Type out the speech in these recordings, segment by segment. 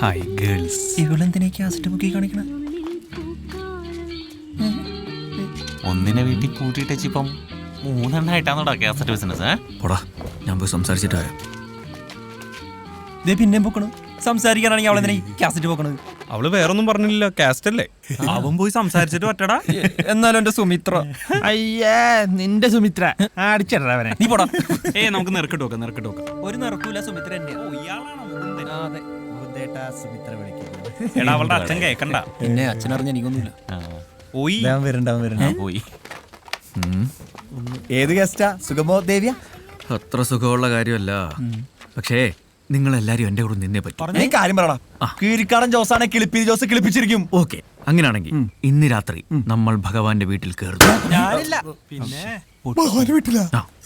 Hi girls ഇവളെന്തിനാ കാണിക്കണ? ഒന്നിനെ വീട്ടിൽ കൂട്ടിയിട്ട് ഇപ്പം മൂന്നെണ്ണായിട്ടാണോടാ കാസറ്റ് ബിസിനസ് പോടാ ഞാൻ പോയി സംസാരിച്ചിട്ട് വരാം. ഇത് പിന്നെയും പൊക്കണു. സംസാരിക്കാനാണെങ്കിൽ അവളെന്തിനാ കാസറ്റ് പോക്കണത്? അവൾ വേറൊന്നും പറഞ്ഞില്ല കാസ്റ്റ് അല്ലേ? അവൻ പോയി സംസാരിച്ചിട്ട് പറ്റടാ. എന്നാലും എന്റെ സുമിത്ര. അയ്യേ നിന്റെ സുമിത്ര. അടിച്ചടാ അവനെ. നീ പോടാ. ഏ നമുക്ക് നിറക്കിട്ട് നോക്കാം നിറക്കിട്ട് നോക്കാം. ഒരു നിറക്കൂല സുമിത്ര എന്റെ അതെ. സുമിത്ര വിളിക്കുന്നു. എടാ അവളുടെ അച്ഛൻ കേക്കണ്ട. പിന്നെ അച്ഛനറിഞ്ഞ എനിക്കൊന്നുമില്ല. ആ, പോയി. അവൻ വരണ്ട അവൻ വരണ്ട. പോയി. ഏത് ഗസ്റ്റാ സുഗമോ ദേവിയ? അത്ര സുഖമുള്ള കാര്യമല്ല. പക്ഷേ നിങ്ങൾ എല്ലാരും എന്റെ കൂടെ നിന്നേ പറ്റും. നീ കാര്യം കീരിക്കാടൻ ജോസാണ് കിളിപ്പി ജോസ് കിളിപ്പിച്ചിരിക്കും. ഓക്കെ അങ്ങനെയാണെങ്കിൽ ഇന്ന് രാത്രി നമ്മൾ ഭഗവാന്റെ വീട്ടിൽ കയറുന്നു.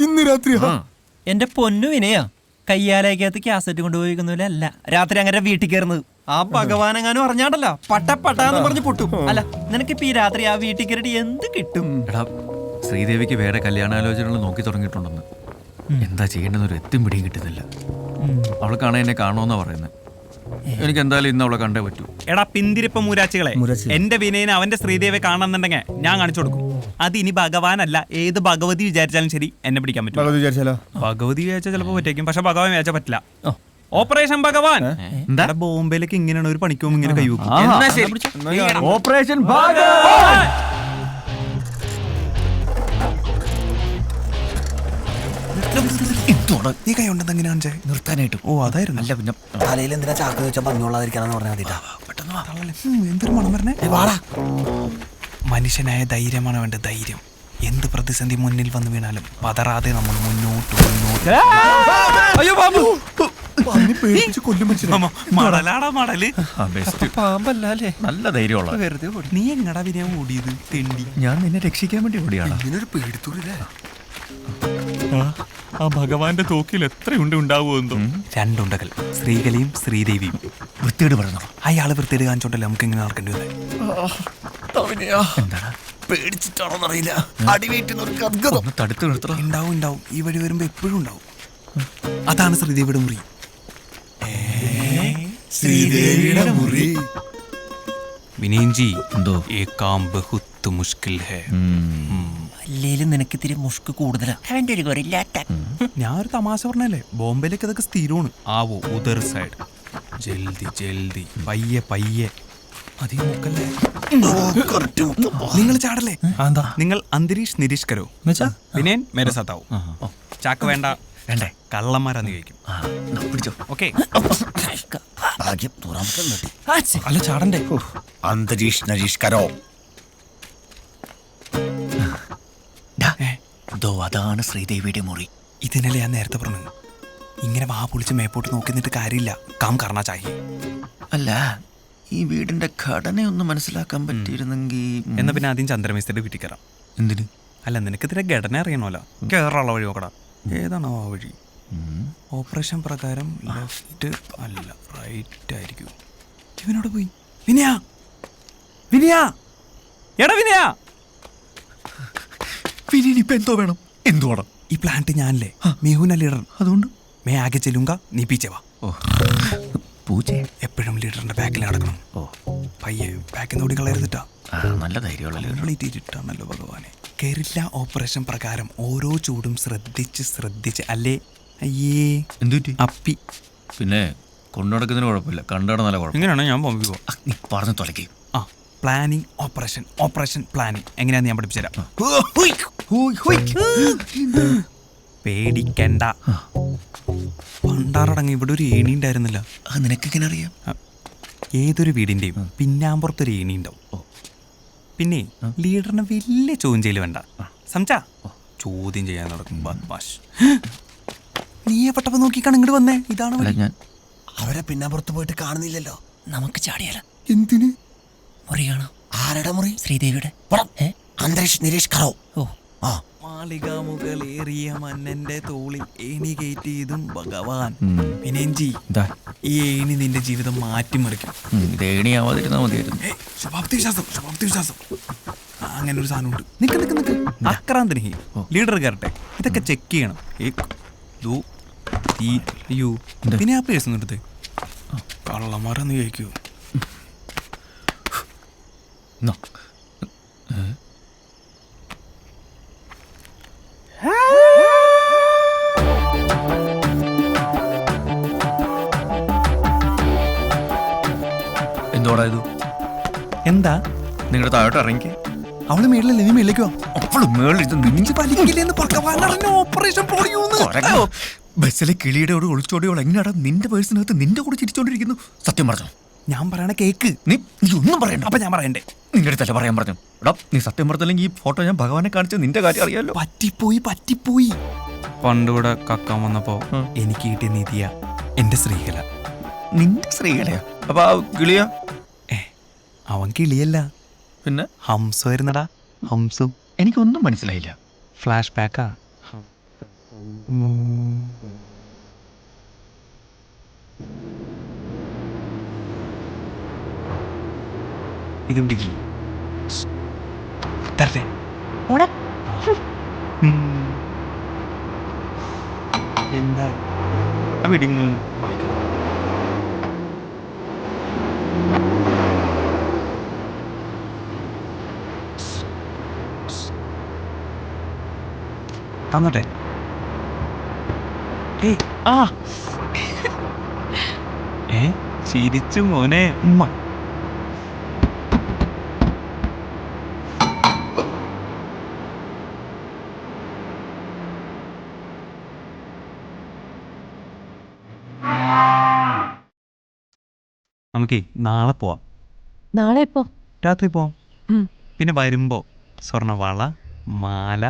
ഇന്ന് രാത്രി എന്റെ പൊന്നു വിനയാ. കയ്യാലേക്കകത്ത് കാസറ്റ് കൊണ്ടുപോയിക്കുന്നതില്ല അല്ല രാത്രി അങ്ങനെ വീട്ടിൽ കയറുന്നത്. ആ ഭഗവാൻ എങ്ങാനും പട്ടപ്പട്ടാന്ന് പട്ട പട്ടാന്ന് പറഞ്ഞ് പൊട്ടും. അല്ല നിനക്ക് നിനക്കിപ്പോ ഈ രാത്രി ആ വീട്ടിൽ കയറിയിട്ട് എന്ത് കിട്ടും? എടാ ശ്രീദേവിക്ക് വേറെ കല്യാണാലോചനകൾ നോക്കി തുടങ്ങിയിട്ടുണ്ടെന്ന്. എന്താ ചെയ്യേണ്ടെന്ന് ഒരു എത്തും പിടിയും കിട്ടുന്നില്ല. അവൾക്കാണ് എന്നെ കാണുമെന്നാ പറയുന്നത് എനിക്ക് എന്തായാലും ഇന്ന് അവളെ കണ്ടേ പറ്റൂ. എടാ പിന്തിരിപ്പ മൂരാച്ചികളെ. എന്റെ വിനയനെ അവന്റെ ശ്രീദേവിയെ കാണണമെന്നുണ്ടെങ്കിൽ ഞാൻ കാണിച്ചു കൊടുക്കും. അത് ഇനി ഭഗവാനല്ല ഏത് ഭഗവതി വിചാരിച്ചാലും ശരി എന്നെ പിടിക്കാൻ പറ്റും. വിചാരിച്ചാലോ? ഭഗവതി വിചാരിച്ചാൽ ചിലപ്പോൾ പറ്റേക്കും പക്ഷെ ഭഗവാൻ വിചാരിച്ചാൽ പറ്റില്ല. ഓപ്പറേഷൻ ഭഗവാൻ. എന്താ? ബോംബെയിലേക്ക് ഇങ്ങനെയാണ് ഒരു പണിക്കും ഇങ്ങനെ കൈവക്കും ഓപ്പറേഷൻ ഓപ്പറേഷൻ നീ കൈ ഉണ്ടെന്ന് എങ്ങനെ കാണിച്ചേ? നിർത്താനായിട്ട്. ഓ അതായിരുന്നു. അല്ല പിന്നെ തലയിൽ എന്തിനാ ചാക്ക് വെച്ചാൽ ഭംഗിയുള്ളതായിരിക്കാന്ന് പറഞ്ഞാൽ മതിട്ടാ എന്തൊരു മണം പറഞ്ഞേ മനുഷ്യനായ ധൈര്യമാണ് വേണ്ടത് ധൈര്യം. എന്ത് പ്രതിസന്ധി മുന്നിൽ വന്നു വീണാലും പതറാതെ നമ്മൾ മുന്നോട്ട് മുന്നോട്ട്. അയ്യോ ബാബു മ- മടലാടാ മടൽ. ആ, best. പാമ്പല്ല അല്ലേ? നല്ല ധൈര്യമുള്ള വെറുതെ ഓടി. നീ എങ്ങടാ വിനയ ഓടിയത്? തെണ്ടി. ഞാൻ നിന്നെ രക്ഷിക്കാൻ വേണ്ടി ഓടിയാണ് പേടിത്തൂരില്ലേ ആ ഭഗവാന്റെ തോക്കിൽ എത്രയുണ്ട് ഉണ്ടാവുമെന്തോ രണ്ടുണ്ടകൾ ശ്രീകലയും ശ്രീദേവിയും. വൃത്തിയോട് പറഞ്ഞു അയാൾ വൃത്തിയോട് കാണിച്ചോണ്ടല്ലേ നമുക്ക് ഇങ്ങനെ നടക്കേണ്ടി പേടിച്ചിട്ടാണോന്നറിയില്ല. തടുത്ത് നിർത്തണം. ഉണ്ടാവും ഉണ്ടാവും. ഈ വഴി വരുമ്പോ എപ്പോഴും ഉണ്ടാവും. അതാണ് ശ്രീദേവിയുടെ മുറി. ശ്രീദേവിയുടെ മുറി. വിനയൻജി എന്തോ? ബഹുത്ത് മുഷ്കിൽ ഹേ. അല്ലേലും നിനക്ക് ഇത്തിരി മുഷ്ക് കൂടുതലാ. അവന്റെ ഒരു ഗൊറില്ലാത്ത. ഞാൻ ഒരു തമാശ പറഞ്ഞല്ലേ? ബോംബെയിലേക്ക് അതൊക്കെ സ്ഥിരമാണ്. ആവോ ഉദർ സൈഡ്. ജൽദി ജൽദി. പയ്യെ പയ്യെ. അധികം മുക്കല്ലേ നിങ്ങൾ ചാടല്ലേ? എന്താ നിങ്ങൾ അന്തരീഷ് നിരീഷ് കരോ എന്നുവെച്ചാ? വിനയൻ മേരെ സാത്താവും. ചാക്ക് വേണ്ട. വേണ്ടേ? കള്ളന്മാരാന്ന് ചോദിക്കും. ആ, പിടിച്ചോ. ഓക്കെ. ഭാഗ്യം കിട്ടി. അല്ല ചാടണ്ടേ? അന്തരീഷ് നരീഷ് ദോ അതാണ് ശ്രീദേവിയുടെ മുറി? ഇതിനല്ലേ ഞാൻ നേരത്തെ പറഞ്ഞു ഇങ്ങനെ വാ പൊളിച്ച് മേപ്പോട്ട് നോക്കി നിന്നിട്ട് കാര്യമില്ല. കാം കർണ ചാഹി അല്ല ഈ വീടിന്റെ ഘടനയൊന്ന് മനസ്സിലാക്കാൻ പറ്റിയിരുന്നെങ്കിൽ എന്നാ പിന്നെ ആദ്യം ചന്ദ്രമേശ്വരുടെ വീട്ടിൽ കയറാം. എന്തിന്? അല്ല നിനക്ക് ഇതിന്റെ ഘടന അറിയണമല്ലോ. കേറാനുള്ള വഴി നോക്കടാ. ഏതാണോ ആ വഴി? ഓപ്പറേഷൻ പ്രകാരം ലെഫ്റ്റ് അല്ല റൈറ്റ് ആയിരിക്കും. ഇവനോട് പോയി. വിനയാ! വിനയാ! എടാ വിനയാ! പിന്നെ ഇപ്പൊ എന്തോ വേണം. എന്തു വേണം ഈ പ്ലാന്റ് ഞാനല്ലേ. മേഹുന ലീഡർ. അതുകൊണ്ട്? മേ ആകെ ചെല്ലുങ്ക നീ പീച്ചെ വാ. ഓ. പൂച്ചേ. എപ്പോഴും ലീഡറിന്റെ ബാക്കിൽ നടക്കണം. ഓ. പയ്യെ ബാക്കിൽ നിന്ന് ഓടി കളയരുതിട്ടാ. ആ, നല്ല ധൈര്യമുള്ള. ഇരുട്ടാണല്ലോ ഭഗവാനെ. കേരള ഓപ്പറേഷൻ പ്രകാരം ഓരോ ചൂടും ശ്രദ്ധിച്ച് ശ്രദ്ധിച്ച്. അല്ലേ? അയ്യേ. എന്തുറ്റി അപ്പി. പിന്നെ കൊണ്ടുനടക്കുന്നതിന് കുഴപ്പമില്ല. കണ്ടാണ് നല്ല കുഴപ്പം. ഇങ്ങനെയാണ്? ഞാൻ പോവാ നീ പറഞ്ഞു തുലക്കേ. ആ. പ്ലാനിങ് ഓപ്പറേഷൻ ഓപ്പറേഷൻ പ്ലാനിങ് എങ്ങനെയാണെന്ന് ഞാൻ പഠിപ്പിച്ചുതരാം. പേടിക്കണ്ട. പണ്ടാറടങ്ങി ഇവിടെ ഒരു ഏണി ഉണ്ടായിരുന്നില്ല. അത് നിനക്കെങ്ങനെ അറിയാം? ഏതൊരു വീടിന്റെയും പിന്നാമ്പുറത്തൊരു ഏണി ഉണ്ടാവും. പിന്നെ ലീഡറിന് വലിയ ചോദ്യം ചെയ്യൽ വേണ്ട. സംചാ ചോദ്യം ചെയ്യാൻ നടക്കും ബദ്മാഷ്. നീ എപ്പെട്ടപ്പോ നോക്കിക്കാണ് ഇങ്ങോട്ട് വന്നേ? ഇതാണ് ഞാൻ അവരെ പിന്നാമ്പുറത്ത് പോയിട്ട് കാണുന്നില്ലല്ലോ. നമുക്ക് ചാടിയാലോ? എന്തിന്? മുറിയാണോ? കാണാം ആരുടെ മുറി? ശ്രീദേവിയുടെ. അന്തരീക്ഷ്? അന്തരീഷ് നിരീഷ് കറോ. ഓ. മാളിക മുകളേറിയ മന്നന്റെ തോളിൽ ഏണി കയറ്റിയതും ഭഗവാൻ. വിനയൻജി ഈ ഏണി നിന്റെ ജീവിതം മാറ്റിമറിക്കും. ഇത് ഏണിയാവാതിരുന്നാ മതിയായിരുന്നു. ഏയ്, ശുഭാപ്തി വിശ്വാസം ശുഭാപ്തി വിശ്വാസം. ആ, അങ്ങനെ ഒരു സാധനം ഉണ്ട് നിക്ക് നിക്ക്. നിക്ക് അക്രാന്തിനി ലീഡർ കയറട്ടെ ഇതൊക്കെ ചെക്ക് ചെയ്യണം. ഏക്, ദോ, തീ, അയ്യോ. പിന്നെ ആ പേഴ്സ് എടുത്ത് കള്ളന്മാരെന്ന് ചോദിക്കൂ താഴോട്ട് ഇറങ്ങി. അവൾ മേളിലല്ലേ നീ മേളിലേക്കോ അവൾ മേളിൽ ഇത് നിഞ്ച് വലിക്കില്ലെന്ന് ഭഗവാൻ ഓപ്പറേഷൻ. ബസ്സിലെ കിളിയുടെ ഒളിച്ചോടിയോൾ എങ്ങനെയാടാ നിന്റെ പേഴ്സിനകത്ത് നിന്റെ കൂടെ ചിരിച്ചോണ്ടിരിക്കുന്നു? സത്യം പറഞ്ഞു? ഞാൻ പറയണ കേക്ക്. നീ നീ ഒന്നും പറയണ്ട. അപ്പൊ ഞാൻ പറയണ്ടേ? നിന്റെ അടുത്തല്ല പറയാൻ പറഞ്ഞു. എടാ നീ സത്യം പറഞ്ഞില്ലെങ്കിൽ ഈ ഫോട്ടോ ഞാൻ ഭഗവാനെ കാണിച്ച നിന്റെ കാര്യം അറിയാലോ. പറ്റിപ്പോയി പറ്റിപ്പോയി. പണ്ടുകൂടെ കക്കാൻ വന്നപ്പോ. എനിക്ക് കിട്ടിയ നിധിയ എന്റെ സ്ത്രീകല നിന്റെ സ്ത്രീകലയാ അപ്പൊ കിളിയാ? ഏ അവൻ കിളിയല്ല. പിന്നെ? ഹംസമായിരുന്നടാ ഹംസും. എനിക്കൊന്നും മനസ്സിലായില്ല. ഫ്ലാഷ് ബാക്കാ ഇത് തരട്ടെ. എന്താ? പിടിങ്ങ് തന്നട്ടെ. ഏയ് ആ. ഏ? ചിരിച്ചു മോനെ ഉമ്മ. നമുക്കേ നാളെ പോവാം. നാളെ എപ്പോ? രാത്രി പോവാം. പിന്നെ വരുമ്പോ സ്വർണവള മാല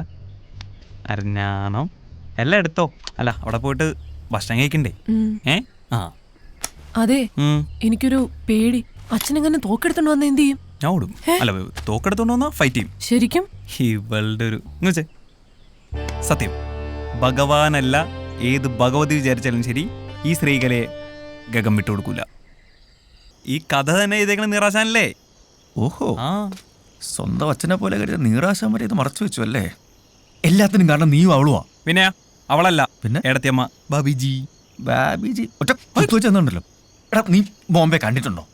അരഞ്ഞാണം? എല്ലാം എടുത്തോ? അല്ല അവിടെ പോയിട്ട് ഭക്ഷണം കഴിക്കണ്ടേ? ഏ? ആ. അതെ എനിക്കൊരു പേടി. അച്ഛൻ അച്ഛനെങ്ങനെ തോക്കെടുത്തോണ്ട് വന്ന എന്ത് ചെയ്യും? ഞാൻ ഓടും. അല്ല തോക്കെടുത്തോണ്ട് വന്നാ ഫൈറ്റ് ചെയ്യും. ശരിക്കും? ഇവളുടെ ഒരു സത്യം. ഭഗവാനല്ല ഏത് ഭഗവതി വിചാരിച്ചാലും ശരി ഈ സ്ത്രീകളെ ഗഗം വിട്ടു കൊടുക്കൂല. ഈ കഥ തന്നെ ഇതേക്കണ നീറാശാനല്ലേ? ഓഹോ. ആ. സ്വന്തം അച്ഛനെ പോലെ കരുതി നീറാശാൻ വരെ ഇത് മറച്ചു വെച്ചു അല്ലേ? എല്ലാത്തിനും കാരണം നീയും അവളുവാ. പിന്നെ? അവളല്ല. പിന്നെ? എടത്തിയമ്മ ബാബിജി. ബാബിജി. ഒറ്റ വെച്ചെന്നുണ്ടല്ലോ എടാ നീ ബോംബെ കണ്ടിട്ടുണ്ടോ?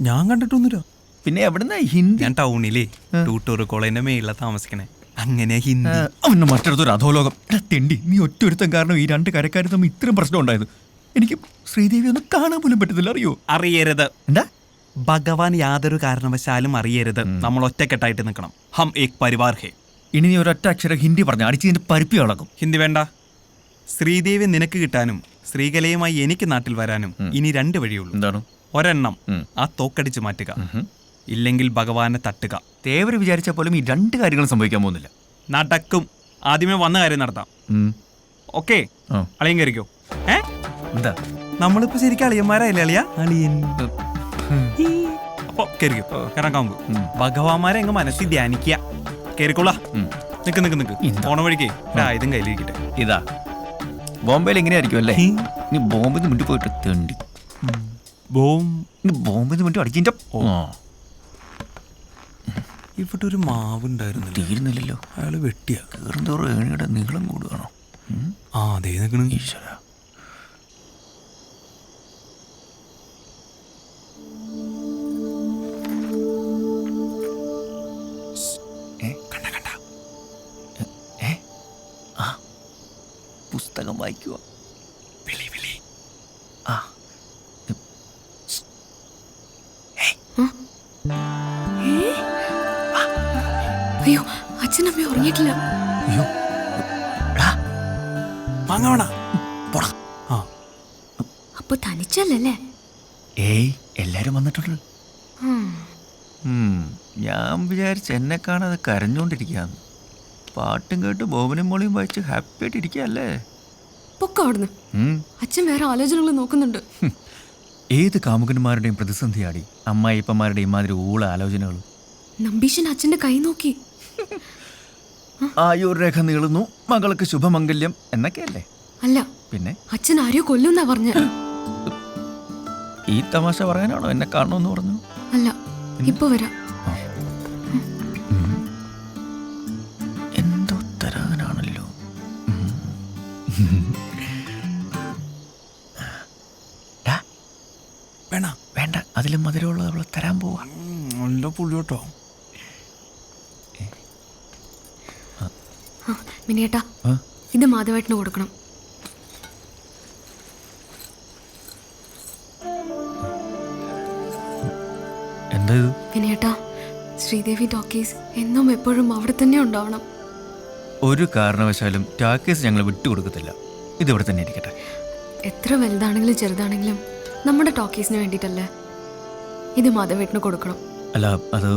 ഞാൻ കണ്ടിട്ടൊന്നുമില്ല. പിന്നെ എവിടുന്ന ഹിന്ദി? ഞാൻ ടൗണിലേ ടൂട്ടൂർ കോളേജിന്റെ മേളില താമസിക്കണേ. അങ്ങനെ ഹിന്ദി. അവന്റെ മറ്റൊരു അധോലോകം. എടാ തെണ്ടി നീ ഒറ്റൊരുത്തം കാരണം ഈ രണ്ട് കരക്കാരും തമ്മിൽ ഇത്രയും പ്രശ്നം ഉണ്ടായത്. എനിക്ക് ശ്രീദേവി ഒന്നും കാണാൻ പോലും പറ്റത്തില്ല അറിയോ? അറിയരുത്. എന്താ? ഭഗവാൻ യാതൊരു കാരണവശാലും അറിയരുത്. നമ്മൾ ഒറ്റക്കെട്ടായിട്ട് നിൽക്കണം. ഹം ഏക് പരിവാർ ഹേ. ഇനി നീ ഒരൊറ്റ അക്ഷരം ഹിന്ദി പറഞ്ഞ അടിച്ച് നിന്റെ പരിപ്പി ഇളകും. ഹിന്ദി വേണ്ട. ശ്രീദേവി നിനക്ക് കിട്ടാനും ശ്രീകലയുമായി എനിക്ക് നാട്ടിൽ വരാനും ഇനി രണ്ട് വഴിയുള്ളൂ. എന്താണ്? ഒരെണ്ണം ആ തോക്കടിച്ച് മാറ്റുക. ഇല്ലെങ്കിൽ ഭഗവാനെ തട്ടുക. തേവര് വിചാരിച്ച പോലും ഈ രണ്ട് കാര്യങ്ങളും സംഭവിക്കാൻ പോകുന്നില്ല. നടക്കും. ആദ്യമേ വന്ന കാര്യം നടത്താം. ഓക്കെ. അളിയൻ കയറിക്കോ. ഏ? എന്താ? നമ്മളിപ്പോ ശരിക്കും അളിയന്മാരായില്ലേ അളിയ? അളിയൻ. അപ്പൊ കയറിക്കോ. കറങ്ങാൻ കാമ്പ് ഭഗവാന്മാരെ അങ്ങ് മനസ്സിൽ ധ്യാനിക്കുക. കയറിക്കോളാ ഉം. നിക്ക് നിക്ക് നിക്ക്? പോണ വഴിക്ക്. ഇതും കയ്യിലിരിക്കട്ടെ. ഇതാ. ബോംബെയിൽ എങ്ങനെയായിരിക്കും അല്ലേ? ഇനി നീ ബോംബെന്ന് മുന്നിൽ പോയിട്ട് തേണ്ടി. ബോം. മുന്നിട്ട് ബോംബെന്ന് മുന്നിൽ അടിക്കിന്റെ ഇവിടെ ഒരു മാവ് ഉണ്ടായിരുന്നില്ല തീരുന്നില്ലല്ലോ. അയാൾ വെട്ടിയാ. കയറുന്തോറും ഏണിയുടെ നീളം കൂടുകയാണോ? ആ അതേ നിൽക്കണം ഈശ്വര. വായിക്കുക. വിളി വിളി. ആ. അയ്യോ അച്ഛനമ്മ ഉറങ്ങിയിട്ടില്ല. അയ്യോ. വാങ്ങാവണ പോടാ. ആ. അപ്പൊ തനിച്ചല്ലേ ഏയ് എല്ലാരും വന്നിട്ടുണ്ട്. ഞാൻ വിചാരിച്ച് എന്നെ കാണാതെ കരഞ്ഞോണ്ടിരിക്കാന്ന്. പാട്ടും കേട്ട് ബോബനും മോളിയും വായിച്ച് ഹാപ്പി ആയിട്ട് ഇരിക്കല്ലേ പൊക്ക അവിടുന്ന്. അച്ഛൻ വേറെ ആലോചനകൾ നോക്കുന്നുണ്ട്. ഏത് കാമുകന്മാരുടെയും പ്രതിസന്ധിയാടി അമ്മായിപ്പന്മാരുടെയും ഇമാതിരി ഊള ആലോചനകൾ നമ്പീശൻ അച്ഛന്റെ കൈ നോക്കി. ആയുർ രേഖ നീളുന്നു മകൾക്ക് ശുഭമംഗല്യം എന്നൊക്കെയല്ലേ? അല്ല പിന്നെ? അച്ഛൻ ആരെയോ കൊല്ലുന്നാ പറഞ്ഞ. ഈ തമാശ പറയാനാണോ എന്നെ കാണണമെന്ന് പറഞ്ഞു? അല്ല ഇപ്പൊ വരാം. എന്തോ തരാനാണല്ലോ അതിലും മധുരമുള്ളത് അവൾ തരാൻ പോവാ. നല്ല പുള്ളി കേട്ടോ മിനിയേട്ടാ. ഇത് മാധവേട്ടന് കൊടുക്കണം. എന്താ ഇത്? മിനിയേട്ടാ ശ്രീദേവി ടോക്കീസ് എന്നും എപ്പോഴും അവിടെ തന്നെ ഉണ്ടാവണം. ഒരു കാരണവശാലും ടാക്കേസ് ഞങ്ങൾ വിട്ടുകൊടുക്കത്തില്ല. ഇതിവിടെ തന്നെ ഇരിക്കട്ടെ. എത്ര വലുതാണെങ്കിലും ചെറുതാണെങ്കിലും നമ്മുടെ ടോക്കീസിന് വേണ്ടിയിട്ടല്ലേ? ഇത് മാധവേട്ടന് കൊടുക്കണം. അല്ല അത്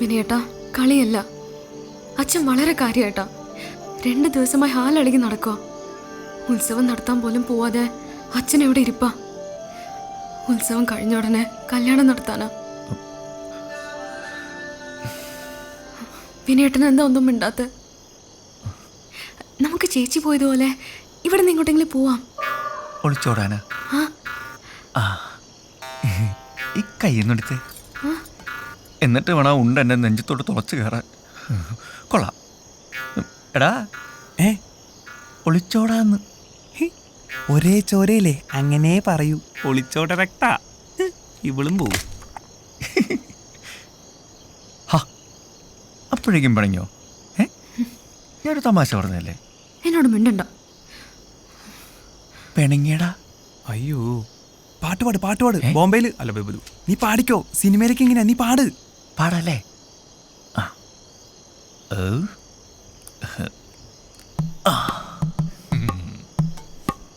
വിനയേട്ടാ കളിയല്ല. അച്ഛൻ വളരെ കാര്യമായിട്ടാ രണ്ട് ദിവസമായി ഹാലളകി നടക്കുക ഉത്സവം നടത്താൻ പോലും പോവാതെ അച്ഛൻ എവിടെ ഇരിപ്പാ? ഉത്സവം കഴിഞ്ഞ ഉടനെ കല്യാണം നടത്താനാ. വിനയേട്ടൻ എന്താ ഒന്നും മിണ്ടാത്ത? ചേച്ചി പോയതുപോലെ ഇവിടെ നിന്ന് ഇങ്ങോട്ടെങ്കിലും പോവാം. ഒളിച്ചോടാനാ. ആ. ആ. ഈ കയ്യെന്നെടുത്ത് എന്നിട്ട് വേണം ഉണ്ട് ഉണ്ട എന്റെ നെഞ്ചത്തോട്ട് തുളച്ച് കയറാൻ. കൊള്ളാം. എടാ. ഏ? ഒളിച്ചോടാന്ന്. ഒരേ ചോരയില്ലേ അങ്ങനെ പറയൂ. ഒളിച്ചോട്ട രക്ത. ഇവളും പോവും. ഹാ. അപ്പോഴേക്കും പറഞ്ഞോ ഏ? ഞാനൊരു തമാശ പറഞ്ഞല്ലേ എന്നോട് മിണ്ടണ്ട. പെണങ്ങിയടാ. അയ്യോ. പാട്ടുപാട് പാട്ടുപാട് പാട്ട് പാട്. ബോംബെയിൽ അല്ല ബൈബിളു നീ പാടിക്കോ. സിനിമയിലേക്ക് എങ്ങനെയാ? നീ പാട്. പാടല്ലേ? ആ. ഏ